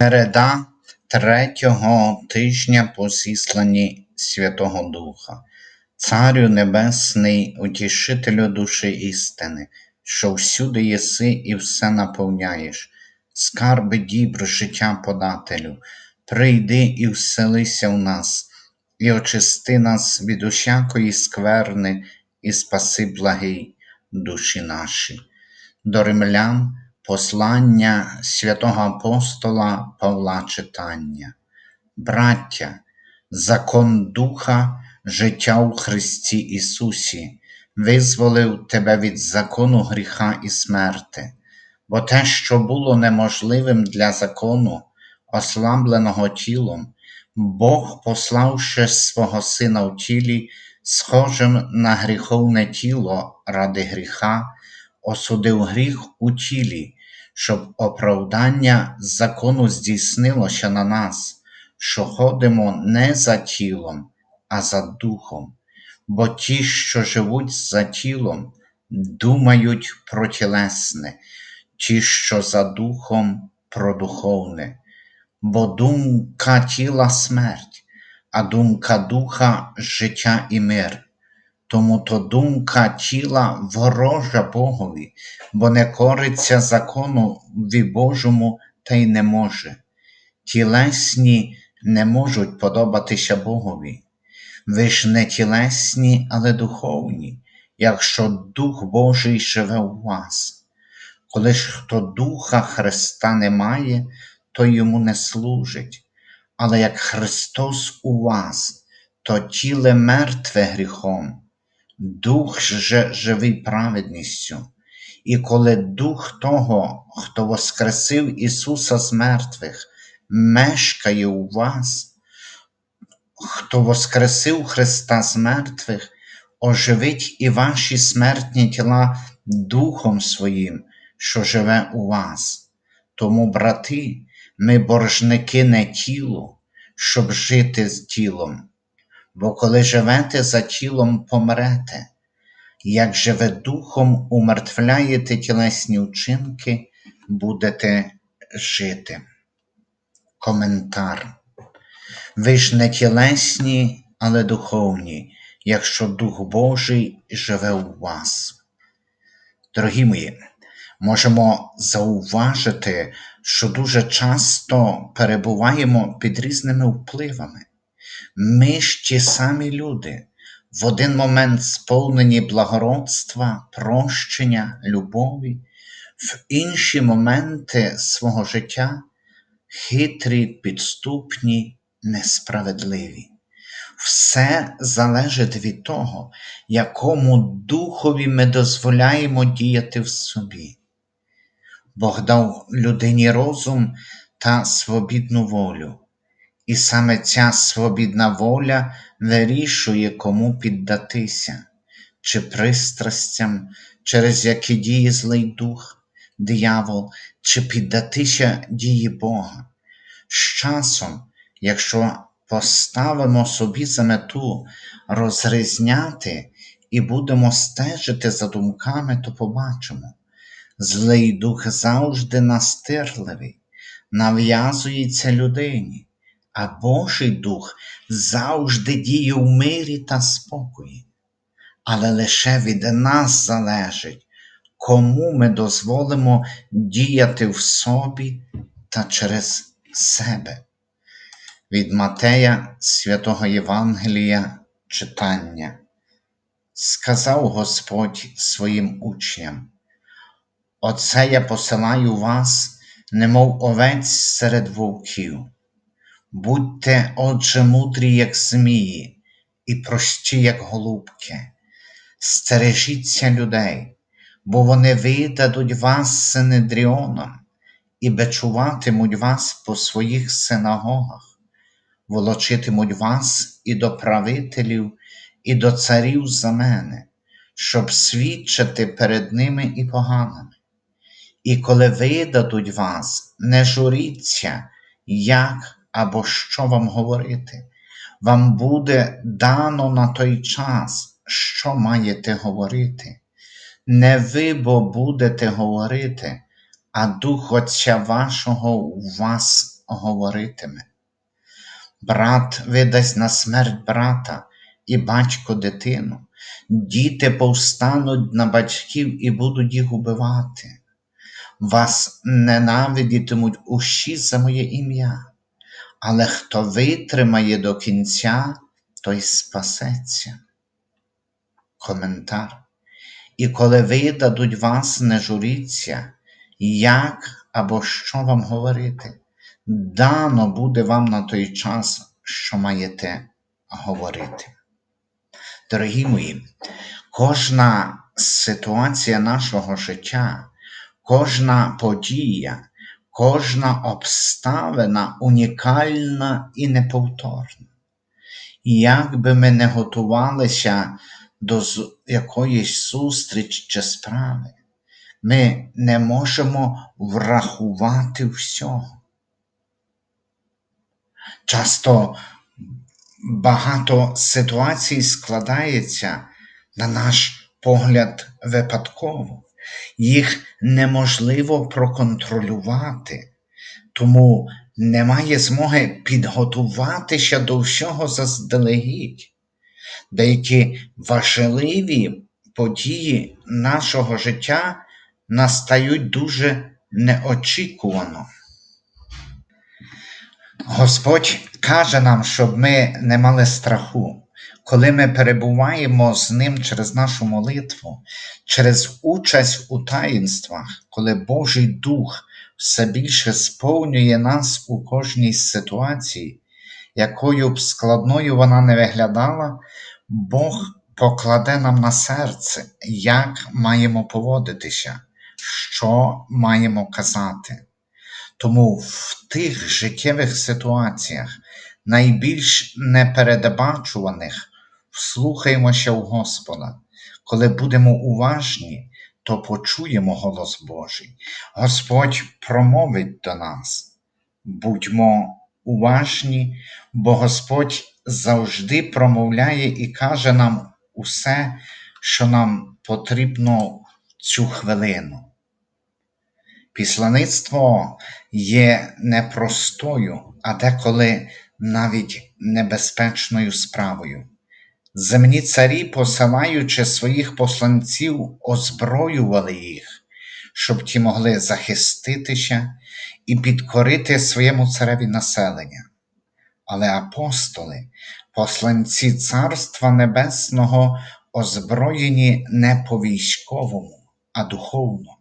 Середа третього тижня по зісланні Святого Духа, Царю Небесний, утішителю душі істини, що всюди єси і все наповняєш, скарби дібр життя подателю, прийди і вселися в нас, і очисти нас від усякої скверни, і спаси благий душі наші. До римлян Послання святого апостола Павла читання. Браття, закон Духа, життя у Христі Ісусі, визволив тебе від закону гріха і смерти, бо те, що було неможливим для закону, ослабленого тілом, Бог, пославши свого Сина в тілі, схожим на гріховне тіло ради гріха, осудив гріх у тілі щоб оправдання закону здійснилося на нас, що ходимо не за тілом, а за духом, бо ті, що живуть за тілом, думають про тілесне, ті, що за духом про духовне, бо думка тіла смерть, а думка духа життя і мир. Тому то думка тіла ворожа Богові, бо не кориться закону Божому та й не може. Тілесні не можуть подобатися Богові. Ви ж не тілесні, але духовні, якщо Дух Божий живе у вас. Коли ж хто Духа Христа не має, то йому не служить. Але як Христос у вас, то тіле мертве гріхом. Дух же живий праведністю, і коли Дух того, хто Воскресив Ісуса з мертвих, мешкає у вас, хто Воскресив Христа з мертвих, оживить і ваші смертні тіла Духом Своїм, що живе у вас. Тому, брати, ми боржники не тілу, щоб жити з тілом бо коли живете за тілом помрете, як живе духом, умертвляєте тілесні вчинки, будете жити. Коментар. Ви ж не тілесні, але духовні, якщо Дух Божий живе у вас. Дорогі мої, можемо зауважити, що дуже часто перебуваємо під різними впливами. Ми ж ті самі люди, в один момент сповнені благородства, прощення, любові, в інші моменти свого життя хитрі, підступні, несправедливі. Все залежить від того, якому духові ми дозволяємо діяти в собі. Бог дав людині розум та свобідну волю. І саме ця свобідна воля вирішує, кому піддатися, чи пристрастям, через які діє злий дух, диявол, чи піддатися дії Бога. З часом, якщо поставимо собі за мету розрізняти і будемо стежити за думками, то побачимо. Злий дух завжди настирливий, нав'язується людині а Божий Дух завжди діє в мирі та спокої. Але лише від нас залежить, кому ми дозволимо діяти в собі та через себе. Від Матея святого Євангелія читання. Сказав Господь своїм учням: Оце я посилаю вас, немов овець серед вовків. Будьте, отже, мудрі, як змії, і прості, як голубки, стережіться людей, бо вони видадуть вас синедріоном і бечуватимуть вас по своїх синагогах, волочитимуть вас і до правителів, і до царів за мене, щоб свідчити перед ними і поганими. І коли видадуть вас, не журіться, як або що вам говорити. Вам буде дано на той час, що маєте говорити. Не ви бо будете говорити, а Дух Отця вашого у вас говоритиме. Брат видасть на смерть брата і батько дитину, діти повстануть на батьків і будуть їх убивати. Вас ненавидітимуть усі за моє ім'я, але хто витримає до кінця, той спасеться. Коментар. І коли видадуть вас, не журіться, як або що вам говорити, дано буде вам на той час, що маєте говорити. Дорогі мої, кожна ситуація нашого життя, кожна подія, кожна обставина унікальна і неповторна. І як би ми не готувалися до якоїсь зустрічі чи справи, ми не можемо врахувати всього. Часто багато ситуацій складається, на наш погляд, випадково. Їх неможливо проконтролювати, тому немає змоги підготуватися до всього заздалегідь. Деякі важливі події нашого життя настають дуже неочікувано. Господь каже нам, щоб ми не мали страху, коли ми перебуваємо з Ним через нашу молитву, через участь у таїнствах, коли Божий Дух все більше сповнює нас у кожній ситуації, якою б складною вона не виглядала, Бог покладе нам на серце, як маємо поводитися, що маємо казати. Тому в тих життєвих ситуаціях, найбільш непередбачуваних, вслухаємося в Господа. Коли будемо уважні, то почуємо голос Божий. Господь промовить до нас. Будьмо уважні, бо Господь завжди промовляє і каже нам усе, що нам потрібно в цю хвилину. Післаництво є непростою, а деколи навіть небезпечною справою. Земні царі, посилаючи своїх посланців, озброювали їх, щоб ті могли захиститися і підкорити своєму цареві населення. Але апостоли, посланці Царства Небесного, озброєні не по військовому, а духовно.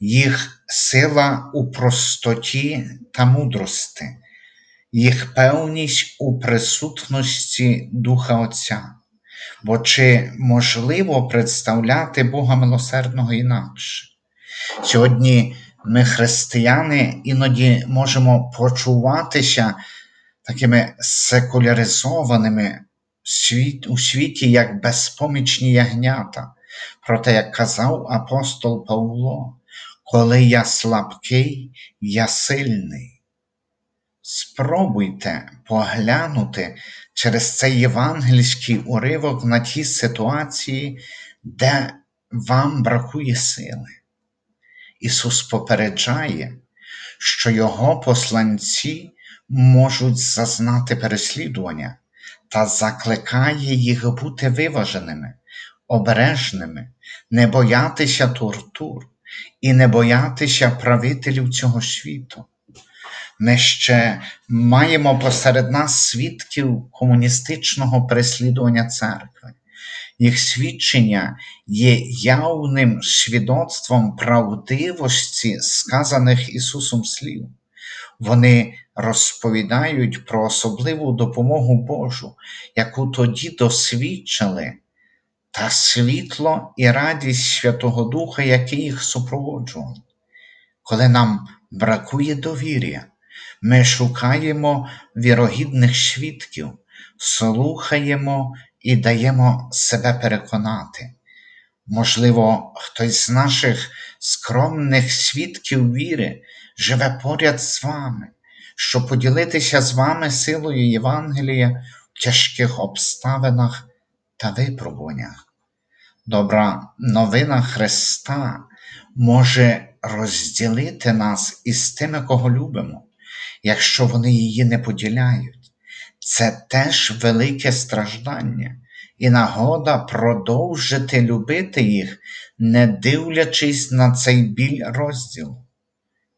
Їх сила у простоті та мудрости, їх певність у присутності Духа Отця. Бо чи можливо представляти Бога милосердного інакше? Сьогодні ми, християни, іноді можемо почуватися такими секуляризованими у світі як безпомічні ягнята. Проте, як казав апостол Павло, коли я слабкий, я сильний. Спробуйте поглянути через цей євангельський уривок на ті ситуації, де вам бракує сили. Ісус попереджає, що Його посланці можуть зазнати переслідування та закликає їх бути виваженими, обережними, не боятися тортур і не боятися правителів цього світу. Ми ще маємо посеред нас свідків комуністичного переслідування церкви. Їх свідчення є явним свідоцтвом правдивості сказаних Ісусом слів. Вони розповідають про особливу допомогу Божу, яку тоді досвідчили, та світло і радість Святого Духа, який їх супроводжував. Коли нам бракує довір'я, ми шукаємо вірогідних свідків, слухаємо і даємо себе переконати. Можливо, хтось з наших скромних свідків віри живе поряд з вами, щоб поділитися з вами силою Євангелія в тяжких обставинах та випробуваннях. Добра новина Христа може розділити нас із тими, кого любимо, якщо вони її не поділяють. Це теж велике страждання і нагода продовжити любити їх, не дивлячись на цей біль розділу.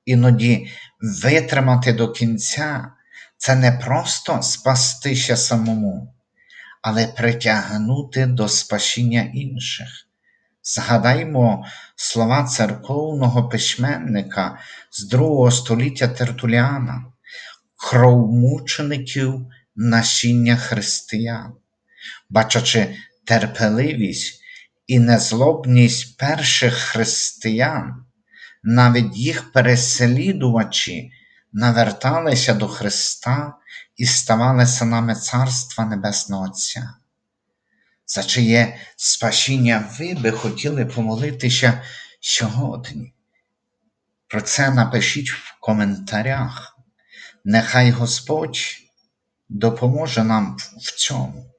Іноді витримати до кінця це не просто спастися самому, але притягнути до спасіння інших. Згадаймо слова церковного письменника з другого століття Тертуліана, кров мучеників насіння християн, бачачи терпеливість і незлобність перших християн, навіть їх переслідувачі наверталися до Христа і ставали синами Царства Небесного Отця. За чиє спасіння ви би хотіли помолитися сьогодні? Про це напишіть в коментарях. Нехай Господь допоможе нам в цьому.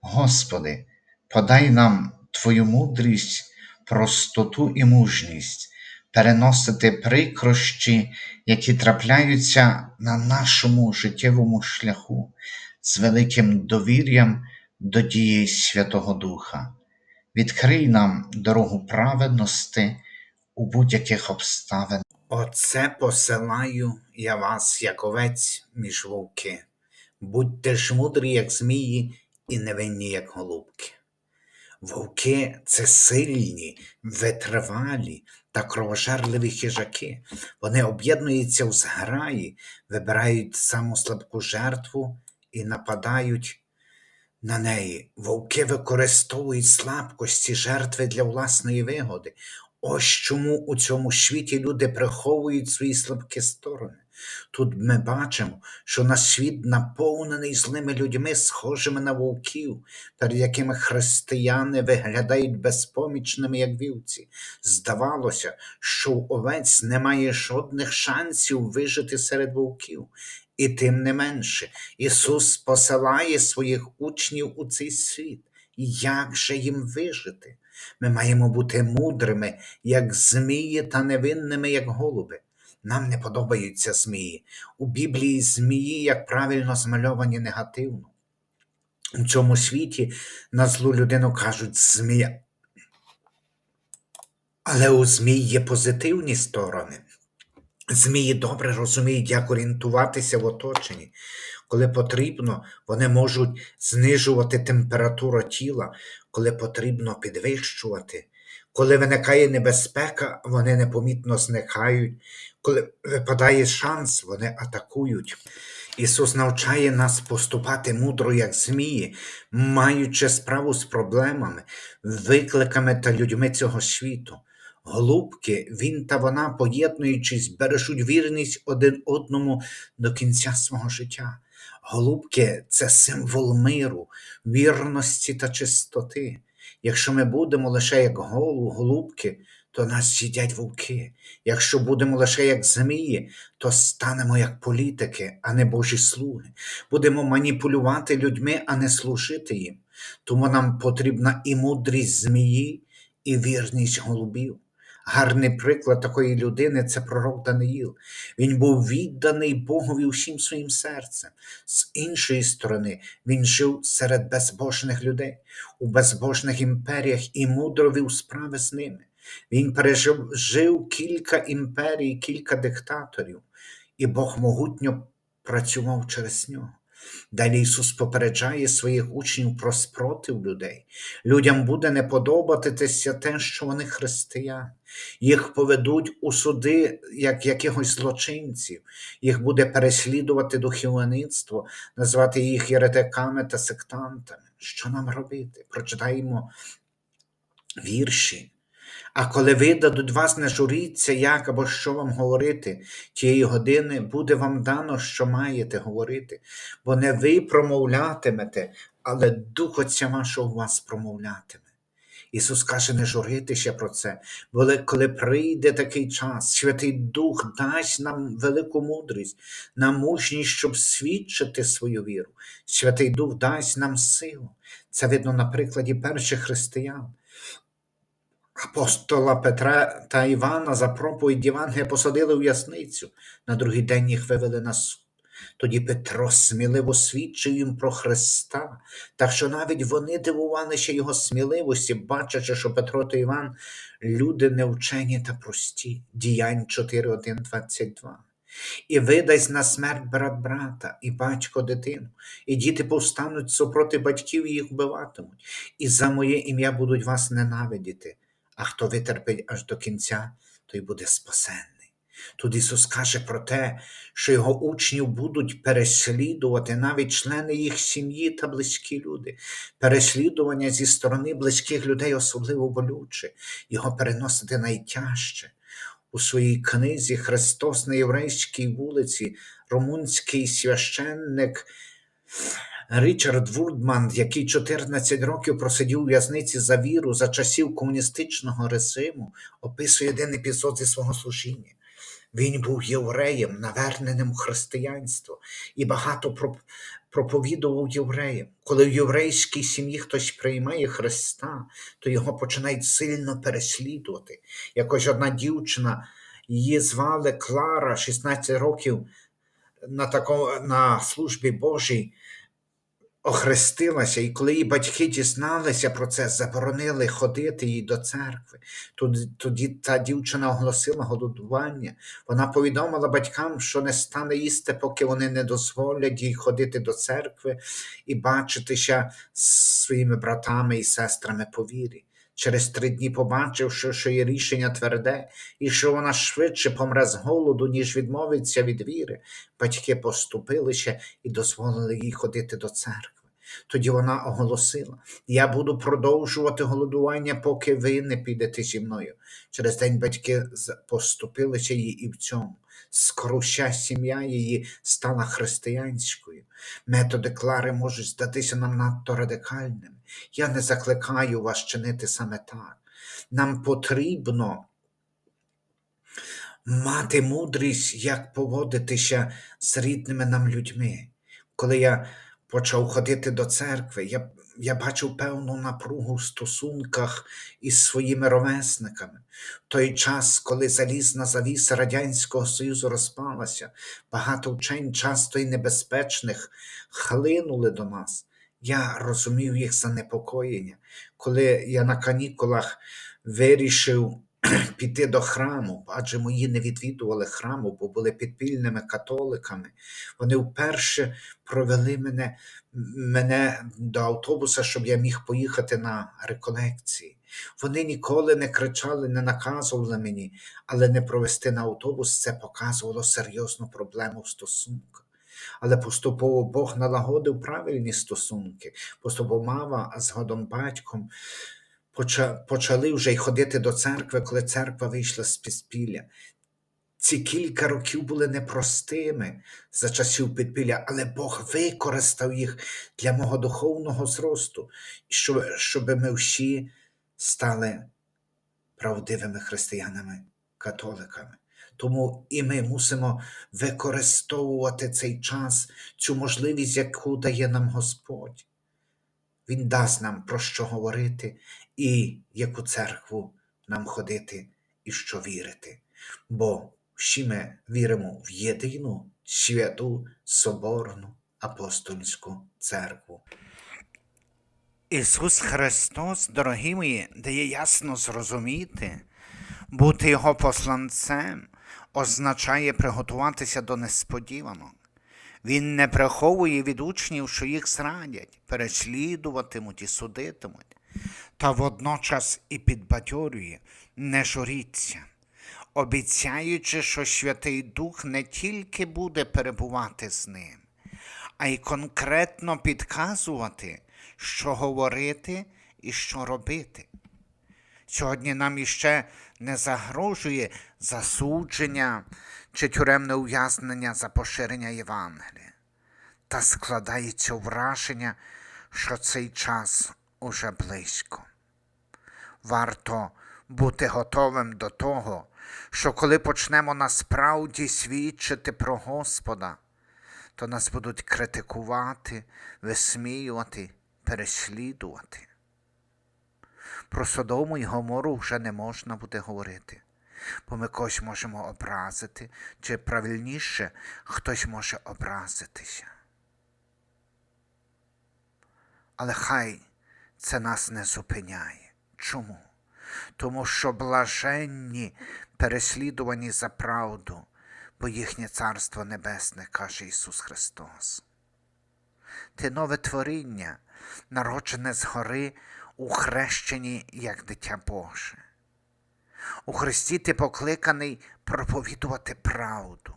Господи, подай нам Твою мудрість, простоту і мужність, переносити прикрощі, які трапляються на нашому життєвому шляху, з великим довір'ям до дії Святого Духа. Відкрий нам дорогу праведності у будь-яких обставин. Оце посилаю я вас, як овець між вовки. Будьте ж мудрі, як змії, і невинні, як голубки. Вовки це сильні, витривалі та кровожерливі хижаки. Вони об'єднуються у зграї, вибирають саму слабку жертву і нападають на неї. Вовки використовують слабкості жертви для власної вигоди. Ось чому у цьому світі люди приховують свої слабкі сторони. Тут ми бачимо, що наш світ наповнений злими людьми, схожими на вовків, перед якими християни виглядають безпомічними, як вівці. Здавалося, що у овець немає жодних шансів вижити серед вовків. І тим не менше, Ісус посилає своїх учнів у цей світ. Як же їм вижити? Ми маємо бути мудрими, як змії, та невинними, як голуби. Нам не подобаються змії. У Біблії змії, як правильно, змальовані негативно. У цьому світі на злу людину кажуть змія. Але у змій є позитивні сторони. Змії добре розуміють, як орієнтуватися в оточенні. Коли потрібно, вони можуть знижувати температуру тіла, коли потрібно підвищувати. Коли виникає небезпека, вони непомітно зникають. Коли випадає шанс, вони атакують. Ісус навчає нас поступати мудро, як змії, маючи справу з проблемами, викликами та людьми цього світу. Голубки, він та вона, поєднуючись, бережуть вірність один одному до кінця свого життя. Голубки це символ миру, вірності та чистоти. Якщо ми будемо лише як голу, голубки, то нас сідять вовки. Якщо будемо лише як змії, то станемо як політики, а не Божі слуги. Будемо маніпулювати людьми, а не служити їм. Тому нам потрібна і мудрість змії, і вірність голубів. Гарний приклад такої людини це пророк Даниїл. Він був відданий Богові усім своїм серцем. З іншої сторони, він жив серед безбожних людей, у безбожних імперіях і мудро вів справи з ними. Він пережив жив кілька імперій, кілька диктаторів, і Бог могутньо працював через нього. Далі Ісус попереджає своїх учнів про спротив людей. Людям буде не подобатися те, що вони християни. Їх поведуть у суди як якихось злочинців, їх буде переслідувати духовництво, назвати їх єретиками та сектантами. Що нам робити? Прочитаємо вірші. А коли видадуть вас, не журіться, як або що вам говорити, тієї години буде вам дано, що маєте говорити, бо не ви промовлятимете, але Дух Отця вашого вас промовлятиме. Ісус каже, не журитися про це, бо коли прийде такий час, Святий Дух дасть нам велику мудрість, нам мужність, щоб свідчити свою віру. Святий Дух дасть нам силу. Це видно на прикладі перших християн. Апостола Петра та Івана за проповідь Євангелія посадили у в'язницю. На другий день їх вивели на суд. Тоді Петро сміливо свідчив їм про Христа, так що навіть вони дивувалися його сміливості, бачачи, що Петро та Іван люди невчені та прості. Діянь 4.1.22. І видасть на смерть брат брата, і батько дитину, і діти повстануть супроти батьків і їх вбиватимуть, і за моє ім'я будуть вас ненавидіти. А хто витерпить аж до кінця, той буде спасенний. Тут Ісус каже про те, що його учнів будуть переслідувати навіть члени їх сім'ї та близькі люди. Переслідування зі сторони близьких людей особливо болюче, його переносити найтяжче. У своїй книзі Христос на єврейській вулиці румунський священник Річард Вурдман, який 14 років просидів у в'язниці за віру за часів комуністичного режиму, описує один епізод зі свого служіння. Він був євреєм, наверненим в християнство, і багато проповідував євреям. Коли в єврейській сім'ї хтось приймає Христа, то його починають сильно переслідувати. Якось одна дівчина, її звали Клара, 16 років на, тако, на службі Божій, охрестилася, і коли її батьки дізналися про це, заборонили ходити їй до церкви. Тоді, та дівчина оголосила голодування. Вона повідомила батькам, що не стане їсти, поки вони не дозволять їй ходити до церкви і бачитися з своїми братами і сестрами по вірі. Через три дні побачивши, що є рішення тверде, і що вона швидше помре з голоду, ніж відмовиться від віри, батьки поступилися і дозволили їй ходити до церкви. Тоді вона оголосила: Я буду продовжувати голодування, поки ви не підете зі мною. Через день батьки поступилися їй і в цьому. Вся сім'я її стала християнською. Методи Клари можуть здатися нам надто радикальними. Я не закликаю вас чинити саме так. Нам потрібно мати мудрість, як поводитися з рідними нам людьми. Коли я почав ходити до церкви, я, я бачив певну напругу в стосунках із своїми ровесниками. В той час, коли залізна завіса Радянського Союзу розпалася, багато вчень, часто й небезпечних, хлинули до нас. Я розумів їх занепокоєння. Коли я на канікулах вирішив піти до храму, адже мої не відвідували храму, бо були підпільними католиками. Вони вперше провели мене, мене до автобуса, щоб я міг поїхати на реколекції. Вони ніколи не кричали, не наказували мені, але не провести на автобус це показувало серйозну проблему в стосунках. Але поступово Бог налагодив правильні стосунки, поступово мама, а згодом батьком почали вже й ходити до церкви, коли церква вийшла з підпілля. Ці кілька років були непростими за часів підпілля, але Бог використав їх для мого духовного зросту, щоб, щоб ми всі стали правдивими християнами, католиками. Тому і ми мусимо використовувати цей час, цю можливість, яку дає нам Господь. Він дасть нам про що говорити і яку церкву нам ходити і що вірити. Бо всі ми віримо в єдину святу Соборну апостольську церкву. Ісус Христос, дорогі мої, дає ясно зрозуміти, бути Його посланцем означає приготуватися до несподіванок. Він не приховує від учнів, що їх зрадять, переслідуватимуть і судитимуть, та водночас і підбадьорює, не журіться, обіцяючи, що Святий Дух не тільки буде перебувати з ним, а й конкретно підказувати, що говорити і що робити. Сьогодні нам іще не загрожує засудження чи тюремне ув'язнення за поширення Євангелія. Та складається враження, що цей час уже близько. Варто бути готовим до того, що коли почнемо насправді свідчити про Господа, то нас будуть критикувати, висміювати, переслідувати. Про Содому і Гомору вже не можна буде говорити, бо ми когось можемо образити, чи правильніше, хтось може образитися. Але хай це нас не зупиняє. Чому? Тому що блаженні переслідувані за правду, бо їхнє Царство Небесне, каже Ісус Христос. Ти нове творіння, народжене згори у хрещенні як дитя Боже. У Христі ти покликаний проповідувати правду,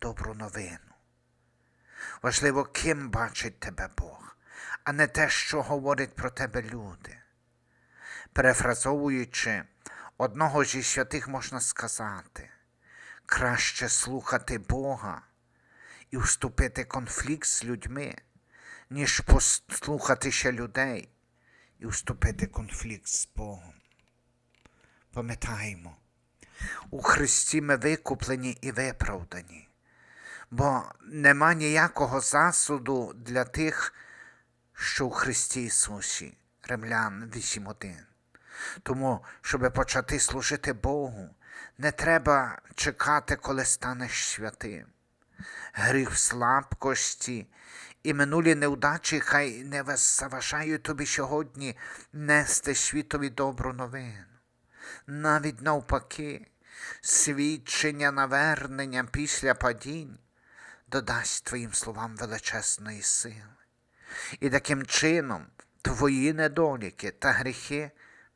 добру новину. Важливо, ким бачить тебе Бог, а не те, що говорять про тебе люди. Перефразовуючи, одного зі святих можна сказати, краще слухати Бога і вступити в конфлікт з людьми, ніж послухати ще людей і вступити в конфлікт з Богом. Пам'ятаємо, у Христі ми викуплені і виправдані, бо нема ніякого засуду для тих, що у Христі Ісусі, Римлян 8.1. Тому, щоб почати служити Богу, не треба чекати, коли станеш святим. Гріх слабкості і минулі неудачі хай не заважають тобі сьогодні нести світові добру новину. Навіть навпаки, свідчення навернення після падінь додасть твоїм словам величезної сили. І таким чином твої недоліки та гріхи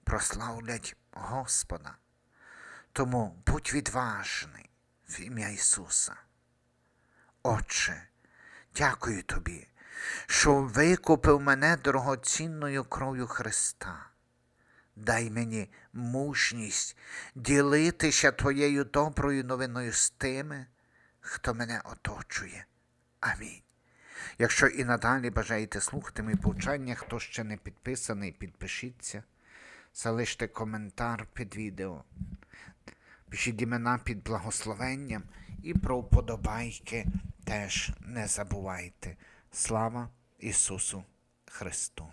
прославлять Господа. Тому будь відважний в ім'я Ісуса. Отче, дякую тобі, що викупив мене дорогоцінною кров'ю Христа. Дай мені мужність ділитися твоєю доброю новиною з тими, хто мене оточує. Амінь. Якщо і надалі бажаєте слухати мої повчання, хто ще не підписаний, підпишіться, залиште коментар під відео, пишіть імена під благословенням і про вподобайки теж не забувайте. Слава Ісусу Христу!